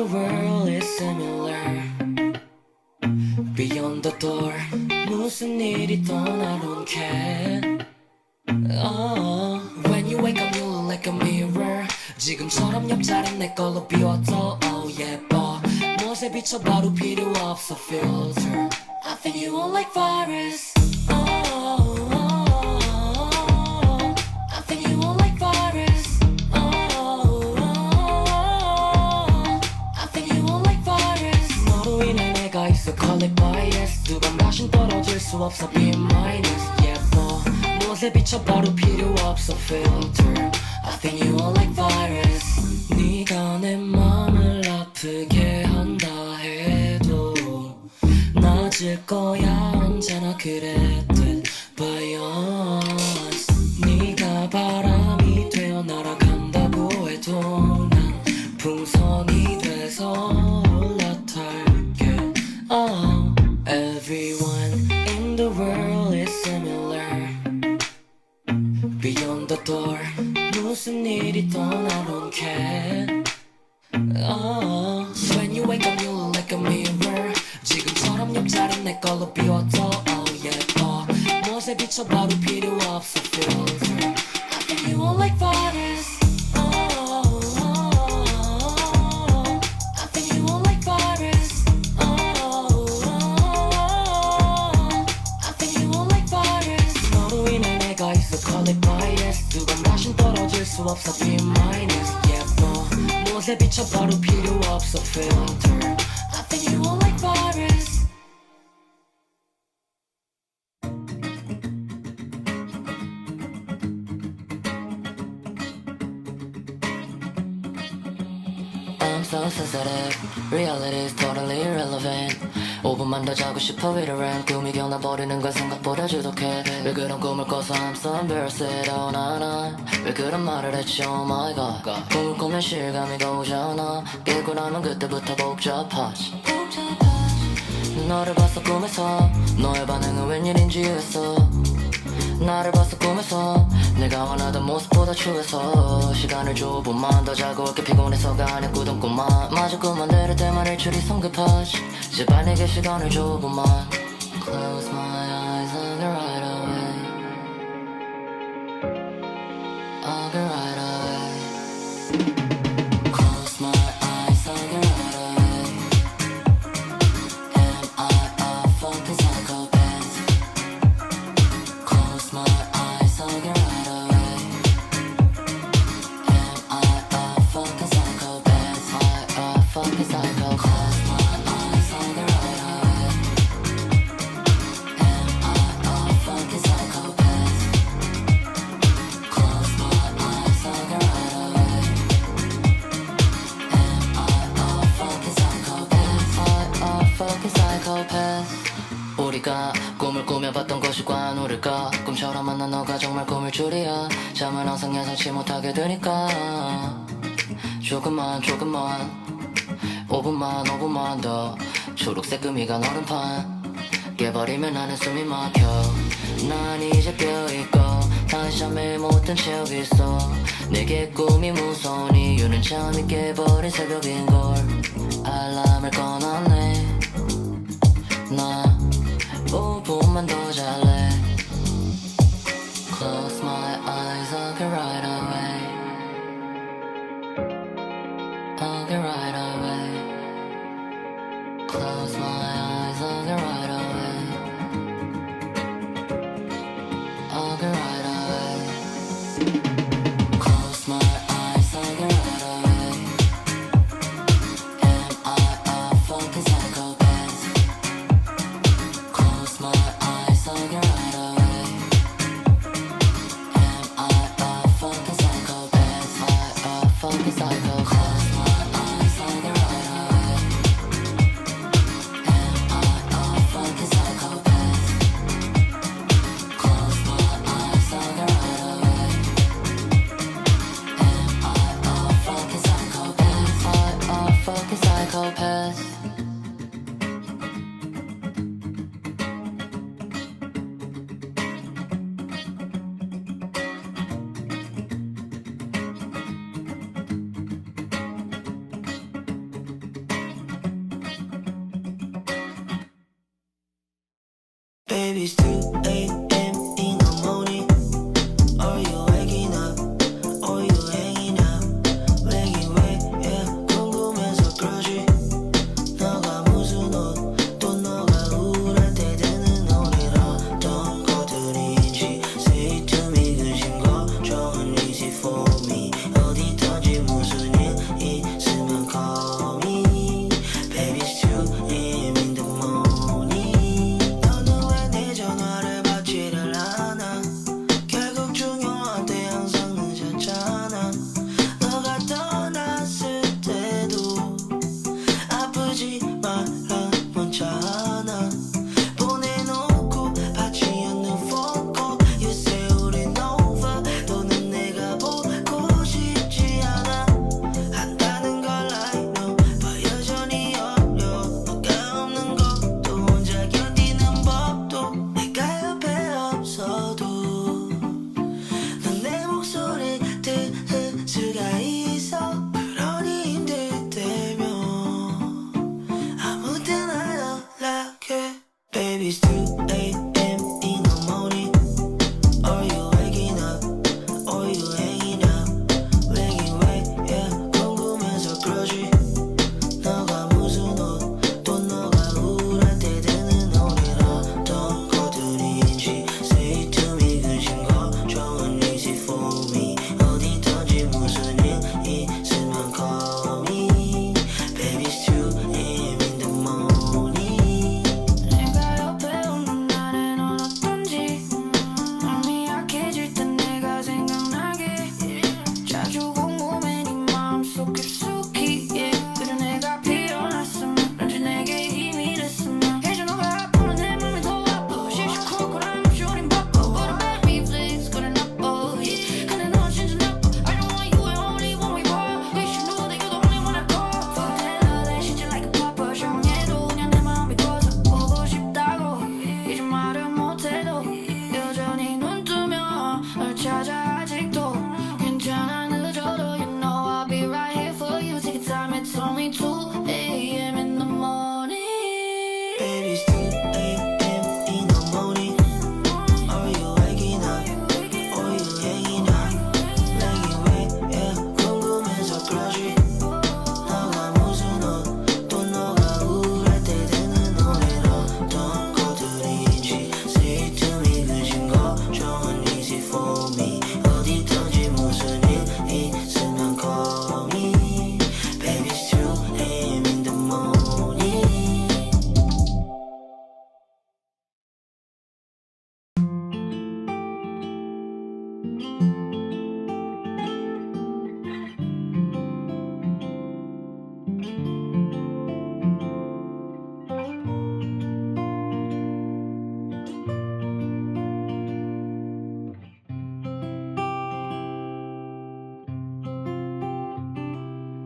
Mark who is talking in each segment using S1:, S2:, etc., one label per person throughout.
S1: the world is similar Beyond the door 무슨 일이든 I don't care oh, When you wake up you look like a mirror 지금처럼 옆자리 내 걸로 비워둬 oh 예뻐 못에 비춰봐도 필요 없어 filter I think you are like virus it bias 두번 다신 떨어질 수 없어. B minus 예뻐. 못에 비춰봐도 필요 없어. Filter. I think you are like virus. 네가 내 맘을 아프게 한다 해도 낮을 거야. 언제나 그랬듯 Beyond the door 무슨 일이든 I don't care oh, When you wake up you look like a mirror 지금처럼 옆자리 내 걸로 비워둬 oh, 예뻐 못에 비춰봐도 필요 없어 수 없어 B minus 예뻐 못에 비춰봐도 필요 없어 filter I think you are like virus
S2: I'm so sensitive Reality's totally irrelevant 5분만 더 자고 싶어 ram 꿈이 겨나버리는 건 생각보다 주독해. 왜 그런 꿈을 꿔서 I'm so embarrassed oh 나나 왜 그런 말을 했지? Oh my god. 꿈을 꾸면 실감이 오잖아. 깨고 나면 그때부터 복잡하지. 너를 봤어 꿈에서. 너의 반응은 웬일인지 이해했어. 나를 봤어 꿈에서 내가 원하던 모습보다 추해서 시간을 조금만 더 자고 이렇게 피곤해서가 아니야 꾸던 꿈만 마주 꿈만 들을 때만 일출이 성급하지 제발 내게 시간을 조금만 꿈처럼 만난 너가 정말 꿈일 줄이야. 잠을 항상 예상치 못하게 되니까. 조금만 조금만. 5분만 5분만 더. 초록색 금이가 너른판. 깨버리면 나는 숨이 막혀. 난 이제 깨어있고 다시 잠을 못든 채 여기 있어. 내게 꿈이 무서운 이유는 잠이 깨버린 새벽인걸 알람을 꺼놨네. 나 5분만 더 잘래 Close my
S3: Baby's too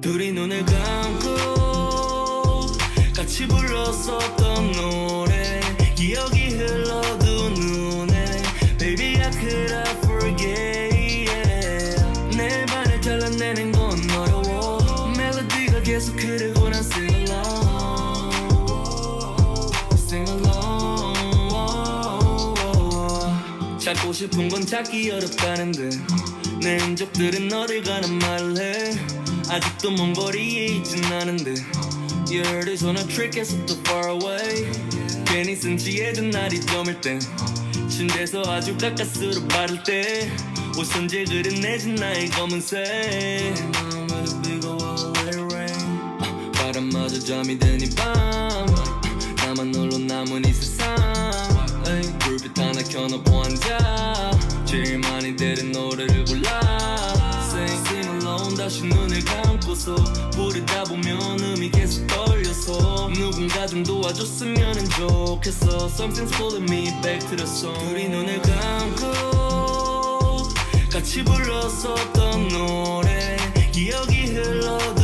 S4: 둘이 눈을 감고 같이 불렀었던 노래. 기억이 흘러도 눈에. Baby I could I forget yeah. 내 발을 잘라내는 건 어려워. 멜로디가 계속 흐르고 난 sing along. Sing along. 찾고 싶은 건 찾기 어렵다는데. 내 흔적들은 너를 가는 말을 해 아직도 먼 거리에 있진 않은데 열을 전화 트랙에서 또 far away. 괜히 쓴지해둔 날이 저물 땐 침대에서 아주 가까스로 빠를 때 옷선지 그린 내진 나의 검은색. 바람마저 잠이 드니 밤. 나만 홀로 남은 이 세상. 불빛 하나 켜놓고 앉아. 제일 많이 들은 노래를 불러 넌 다시 눈을 감고서 부르다 보면 음이 계속 떨려서 누군가 좀 도와줬으면 좋겠어. Something's pulling me back to the song. 둘이 눈을 감고 같이 불렀었던 노래 기억이 흘러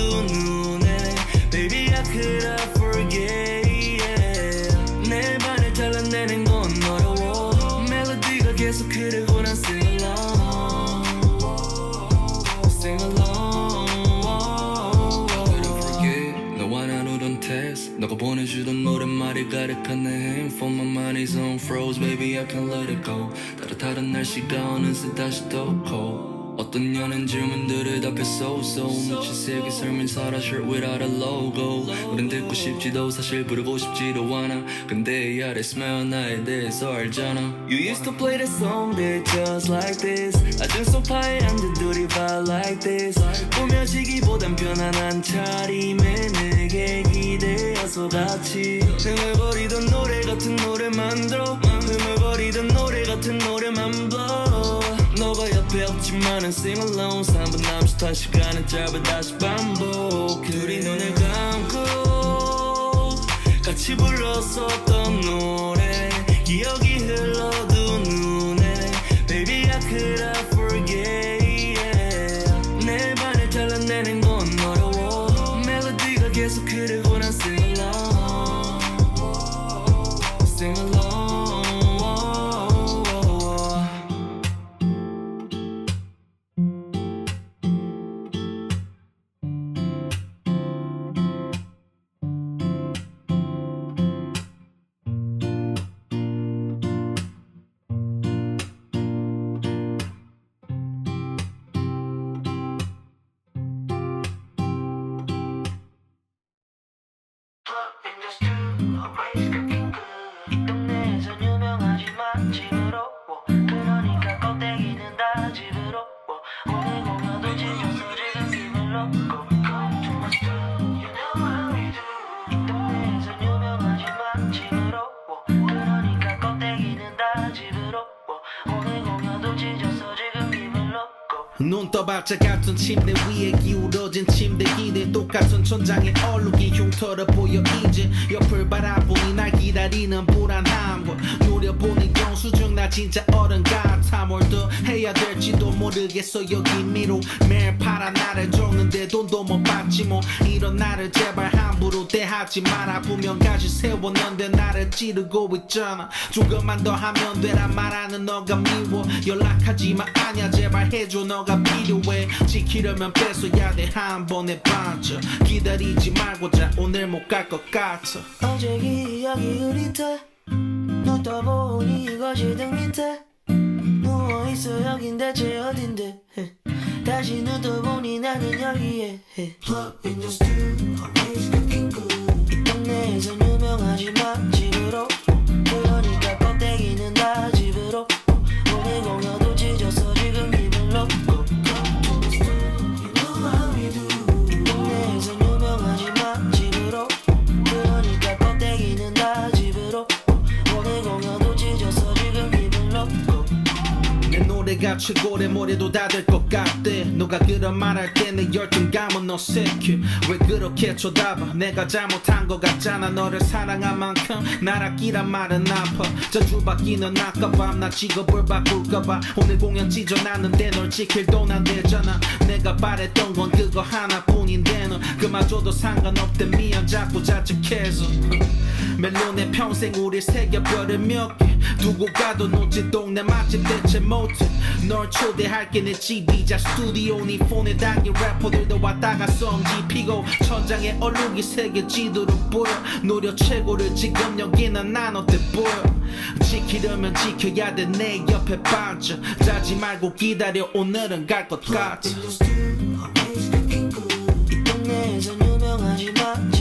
S4: 가득한 내 핸드폰 My money's on froze baby I can't let it go 따뜻한 날씨가 어느새 다시 또 cold 어떤 연인 질문들을 답해 so so 묻힌 세계 삶인 사라 shirt without a logo 우린 듣고 싶지도 사실 부르고 싶지도 않아 근데 이 아래 smell 나에 대해서 알잖아 You used to play that song that just like this 아직 소파에 앉은 둘이 vibe like this 꾸며지기보단 편안한 차림에 내게 기대 어서 같이 흥얼거리던 노래 같은 노래만 들어. 흥얼거리던 노래 같은 노래만 불러 너가 옆에 없지만은 sing alone. 3분 남짓한 시간은 짧아 다시 반복. 둘이 눈을 감고 같이 불렀었던 노래. 기억이 눈
S5: 떠박자 같은 침대 위에 기울어진 침대 기대 똑같은 천장에 얼룩이 흉터를 보여 이제 옆을 바라보니 날 기다리는 불안함과 노려보니 영수증 나 진짜 어른 같아 뭘더 해야 될지도 모르겠어 여기 미로 매일 팔아 나를 적는데 돈도 못 받지 뭐 이런 나를 제발 함부로 대하지 마라 분명까지 세웠는데 나를 찌르고 있잖아 조금만 더 하면 되란 말하는 너가 미워 연락하지 마 아냐 제발 해줘 너가 필요해. 지키려면 뺏어야 돼. 한 번에 반짝 기다리지 말고 자 오늘 못 갈 것 같아.
S3: 어제 기억이 흐릿해 눈 떠보니 이것이 등 밑에. 누워있어 여긴 대체 어딘데? 헤. 다시 눈 떠보니 나는 여기에. 헤. 이 동네에서 유명하지 맛집으로. 그러니까 껍데기는 다 집으로. 오늘 공연
S5: 최고래 뭐래도 다될것 같대 너가 그런 말 할 때 내 열등감은 어색해 왜 그렇게 쳐다봐? 내가 잘못한 것 같잖아. 너를 사랑한 만큼 날 아끼란 말은 아파. 자주 바뀌는 아까밤 나 직업을 바꿀까봐. 오늘 공연 찢어놨는데 널 지킬 돈 안 되잖아. 내가 바랬던 건 그거 하나뿐인데 너 그마저도 상관없대. 미안 자꾸 자책해서. 멜론에 평생 우리 새겨별을 몇개 두고 가도 놓친 동네 맛집 대체 못해 널 초대할게 내 집이자 스튜디오 니 폰에 담긴 래퍼들도 왔다가 썸지 피고 천장에 얼룩이 새겨지도록 보여. 노력 최고를 지금 여기는 난 어때 보여. 지키려면 지켜야 돼. 내 옆에 반짝 자지 말고 기다려. 오늘은 갈 것 같아
S3: 유명하지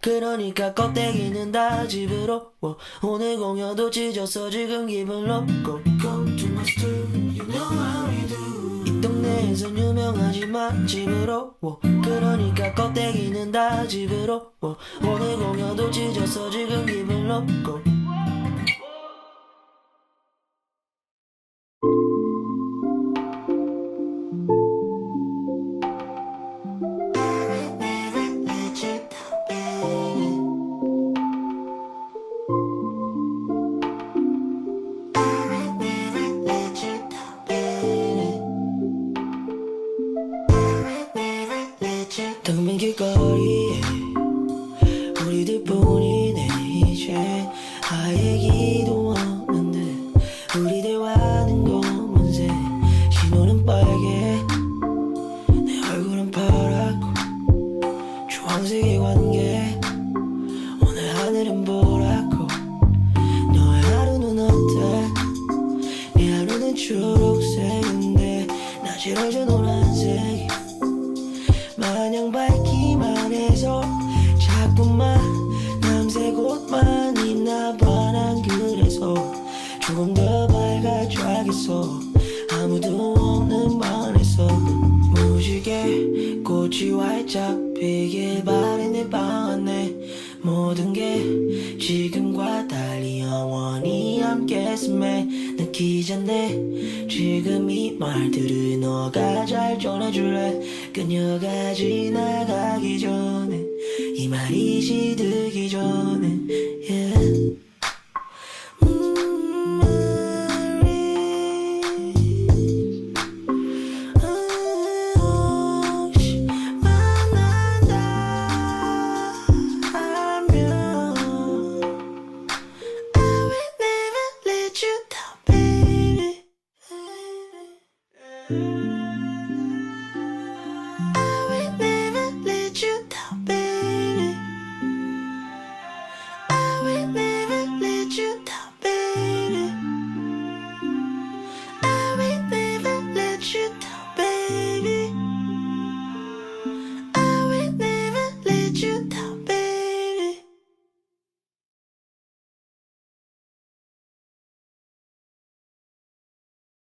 S3: 그러니까 껍데기는 다 집으로 워. 오늘 공연도 지져서 지금 기분 높고. Come to my studio, you know how we do. 이 동네에선 유명하지만 집으로 워. 그러니까 껍데기는 다 집으로 워. 오늘 공연도 지져서 지금 기분 높고. para Choisir 모든 게 지금과 달리 영원히 함께 했음에 느끼잖네 지금 이 말들을 너가 잘 전해줄래? 그녀가 지나가기 전에 이 말이 시들기 전에